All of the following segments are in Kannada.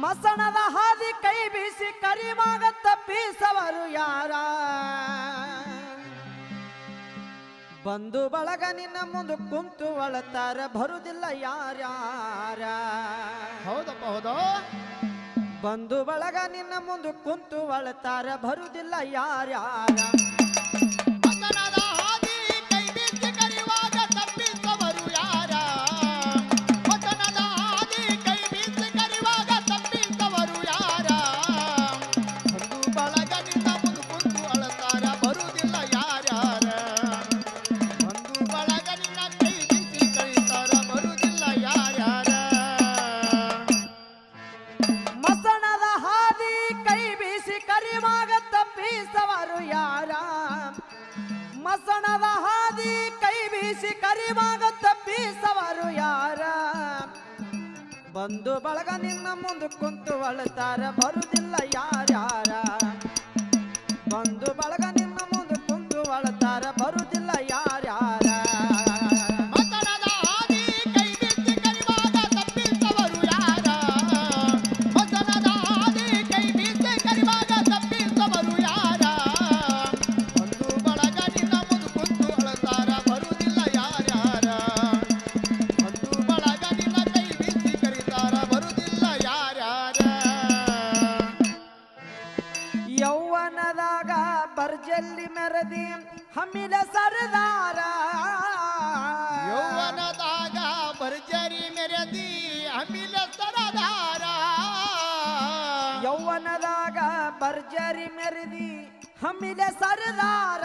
ಮಸಣದ ಹಾದಿ ಕೈ ಬೀಸಿ ಕರಿಮಾಗ ತಪ್ಪಿಸವರು ಯಾರ? ಬಂದು ಬಳಗ ನಿನ್ನ ಮುಂದೆ ಕುಂತು ಅಳತಾರ ಬರುದಿಲ್ಲ ಯಾರ್ಯಾರ? ಹೌದಪ್ಪ ಹೌದು? ಬಂದು ಬಳಗ ನಿನ್ನ ಮುಂದೆ ಕುಂತು ಅಳತಾರ ಬರುದಿಲ್ಲ ಯಾರ್ಯಾರ? வருதில்லையா ಪರ್ಜರಿ ಮೆರೆದಿ ಹಮ್ಮಿದೆ ಸರದಾರ.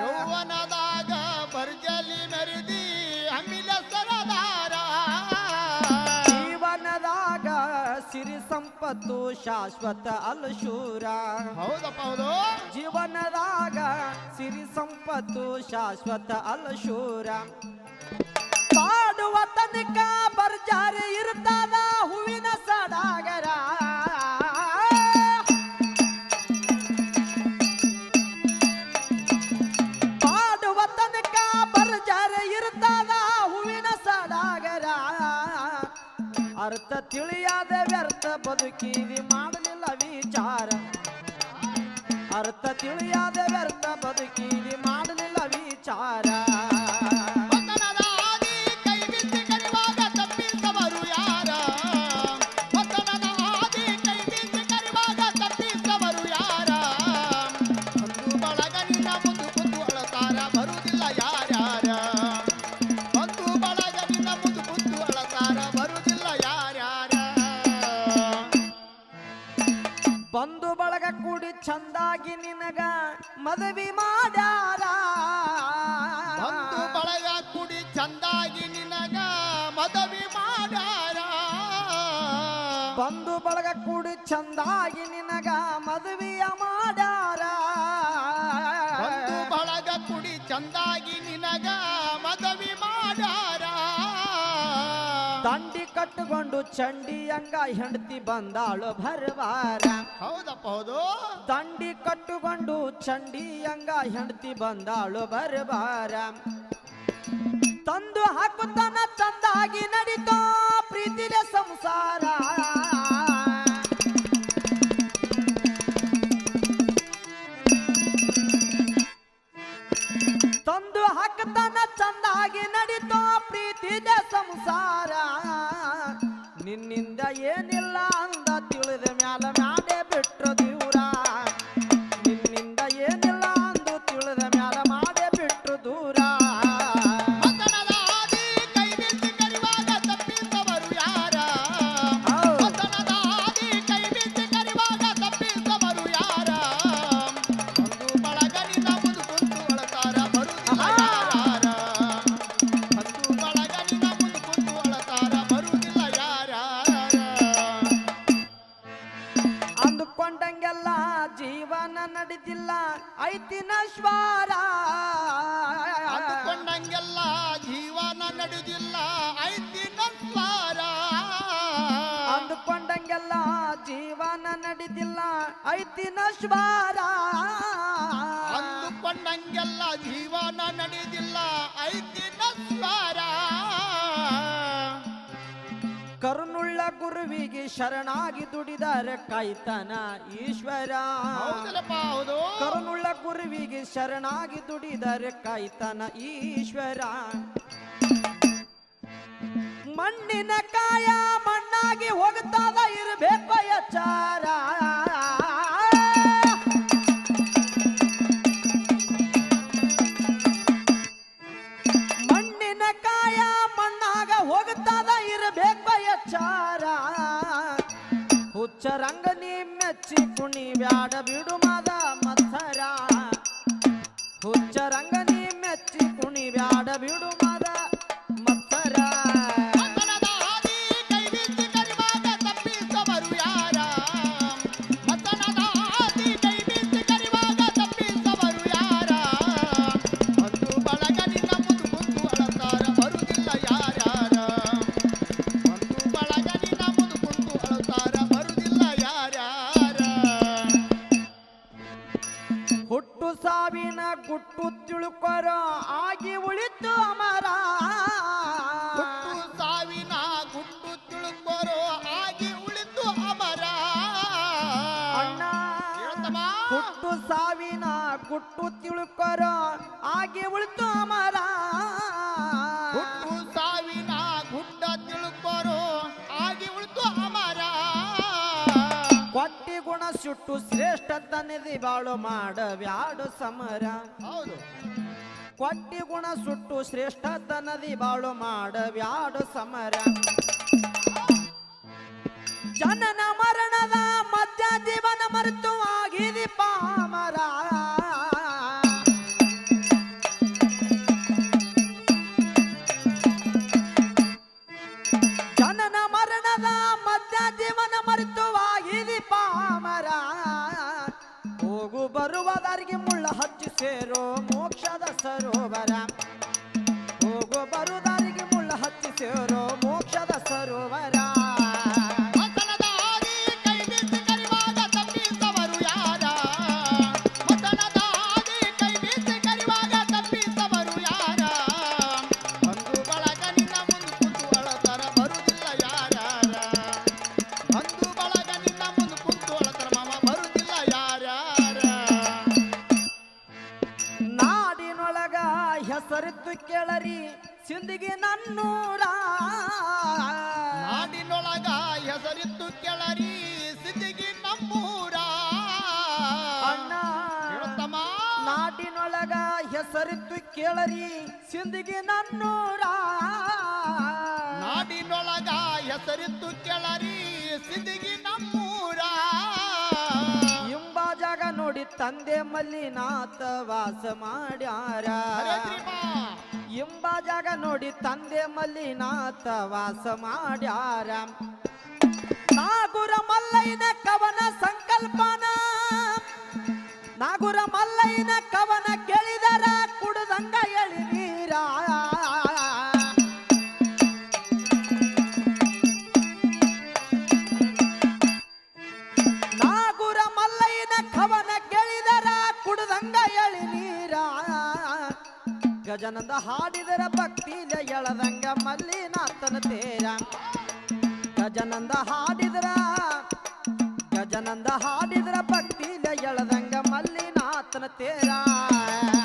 ಯೌವನದಾಗ ಪರ್ಜಲಿ ಮೆರೆದಿ ಹಮ್ಮಿದ ಸರದಾರ. ಜೀವನದಾಗ ಸಿರಿ ಸಂಪತ್ತು ಶಾಶ್ವತ ಅಲ್ಶೂರ ಹೌದಪ್ಪ ಹೌದು. ಜೀವನದಾಗ ಸಿರಿ ಸಂಪತ್ತು ಶಾಶ್ವತ ಅಲ್ಶೂರ ಪಾಡುವ ತನಕ ಪರ್ಜಾರಿ ಇರ್ತದ ಅರ್ಥ ತಿಳಿಯಾದ ವ್ಯರ್ಥ ಬದುಕಿದಿ ಮಾಡಲಿಲ್ಲ ವಿಚಾರ. ಅರ್ಥ ತಿಳಿಯಾದ ವ್ಯರ್ಥ ಬದುಕಿದಿ ಮಾಡಲಿಲ್ಲ ವಿಚಾರ. ಚಂದಾಗಿ ನಿನಗ ಮದವಿ ಮಾಡ್ಯಾರ. ಬಂದು ಬಳಗ ಕೂಡಿ ಚಂದಾಗಿ ನಿನಗ ಮದುವೆಯ ಮಾಡ್ಯಾರ. ಬಂಧು ಬಳಗ ಕುಡಿ ಚಂದಾಗಿ ನಿನಗ ಮದವಿ ಮಾಡ್ಯಾರ. ದಂಡಿ ಕಟ್ಟುಕೊಂಡು ಚಂಡಿ ಅಂಗ ಹೆಂಡತಿ ಬಂದಾಳು ಭರವಾರ. ಹೌದಪ್ಪ ಹೌದು. ದಂಡಿ ಕಟ್ಟುಕೊಂಡು ಚಂಡಿ ಅಂಗ ಹೆಂಡತಿ ಬಂದಾಳು ಬರಬಾರ ತಂದು ಹಾಕುತ್ತಾನ, ಚಂದಾಗಿ ನಡೀತೋ ಪ್ರೀತಿಲೆ ಸಂಸಾರ. ತಂದು ಹಾಕುತ್ತಾನ, ಚಂದಾಗಿ ನಡೀತೋ ಪ್ರೀತಿಲೆ ಸಂಸಾರ. ನಿನ್ನಿಂದ ಏನಿಲ್ಲ ಅಂದ, ತಿಳಿದ ಮ್ಯಾಲ ನಡೆದಿಲ್ಲ ಐತಿ ನಶ್ವಾರ ಅಂದುಕೊಂಡಂಗೆಲ್ಲ ಜೀವನ ನಡೆದಿಲ್ಲ ಐತಿನಶ್ವಾರ ಅಂದುಕೊಂಡಂಗೆಲ್ಲ ಜೀವನ ನಡೆದಿಲ್ಲ ಐತಿನಶ್ವಾರ ಅಂದುಕೊಂಡಂಗೆಲ್ಲ ಜೀವನ ನಡೆದಿಲ್ಲ ಐತಿ ಗುರುವಿಗೆ ಶರಣಾಗಿ ದುಡಿದರೆ ಕೈತನ ಈಶ್ವರ. ಹೌದು. ಕರುನುಳ್ಳ ಗುರುವಿಗೆ ಶರಣಾಗಿ ದುಡಿದರೆ ಕೈತನ ಈಶ್ವರ. ಮಣ್ಣಿನ ಕಾಯ ಮಣ್ಣಾಗಿ ಹೋಗ್ತಾದ ಇರಬೇಕು ಎಚ್ಚಾರ. ಅಳತಾರ ಬರುವುದಿಲ್ಲ ಯಾರ್ಯಾರ ಹುಟ್ಟು ಸಾವಿನ ಗುಟ್ಟು ತಿಳುಕೊರೋ ಆಗಿ ಉಳಿತು ಅಮರ. ಹುಟ್ಟು ಸಾವಿನ ಗುಡ್ಡ ತಿಳ್ಕೊರು. ಆಗಿ ಉಳಿತು ಅಮರ. ಕೊಟ್ಟಿ ಗುಣ ಸುಟ್ಟು ಶ್ರೇಷ್ಠ ತನಿದಿ ಬಾಳು ಮಾಡ ಬ್ಯಾಡು ಸಮರ. ಹೌದು. ಕೊಟ್ಟಿ ಗುಣ ಸುಟ್ಟು ಶ್ರೇಷ್ಠ ತನದಿ ಬಾಳು ಮಾಡ ಬ್ಯಾಡು ಸಮರ. ಬರುವುದರಿಗೆ ಮುಳ್ಳ ಹಚ್ಚಿ ಸೇರೋ. ಹೆಸರಿದ್ದು ಕೇಳರಿ ಸಿಂದಿಗೆ ನನ್ನೂರ? ನಾಡಿನೊಳಗ ಹೆಸರಿತ್ತು ಕೇಳರಿ ಸಿಂಧಿಗೆ ನಮ್ಮೂರ? ಇಂಬಾ ಜಾಗ ನೋಡಿ ತಂದೆ ಮಲ್ಲಿನಾಥ ವಾಸ ಮಾಡ್ಯಾರ. ಇಂಬಾ ಜಾಗ ನೋಡಿ ತಂದೆ ಮಲ್ಲಿನಾಥ ವಾಸ ಮಾಡ್ಯಾರ. ನಾಗುರ ಮಲ್ಲಯ್ಯನ ಕವನ ಸಂಕಲ್ಪನ ನಾಗುರ ಮಲ್ಲಯ್ಯನ ಕವನ ಕೇಳಿದರ ಕುಡುದಂಗ ಎಳಿ ನೀರ ನಾಗುರ ಮಲ್ಲಯ್ಯನ ಕವನ ಕೇಳಿದರ ಕುಡುದಂಗ ಎಳಿ ನೀರ ಗಜನಂದ ಹಾಡಿದರ ಭಕ್ತಿಯ ಎಳದಂಗ ಮಲ್ಲಿನಾಥನ ತೇರ. ಗಜನಂದ ಹಾಡಿದ್ರ ಗಜನಂದ ಹಾಡಿದ್ರ ಭಕ್ತಿಲ तेरा है।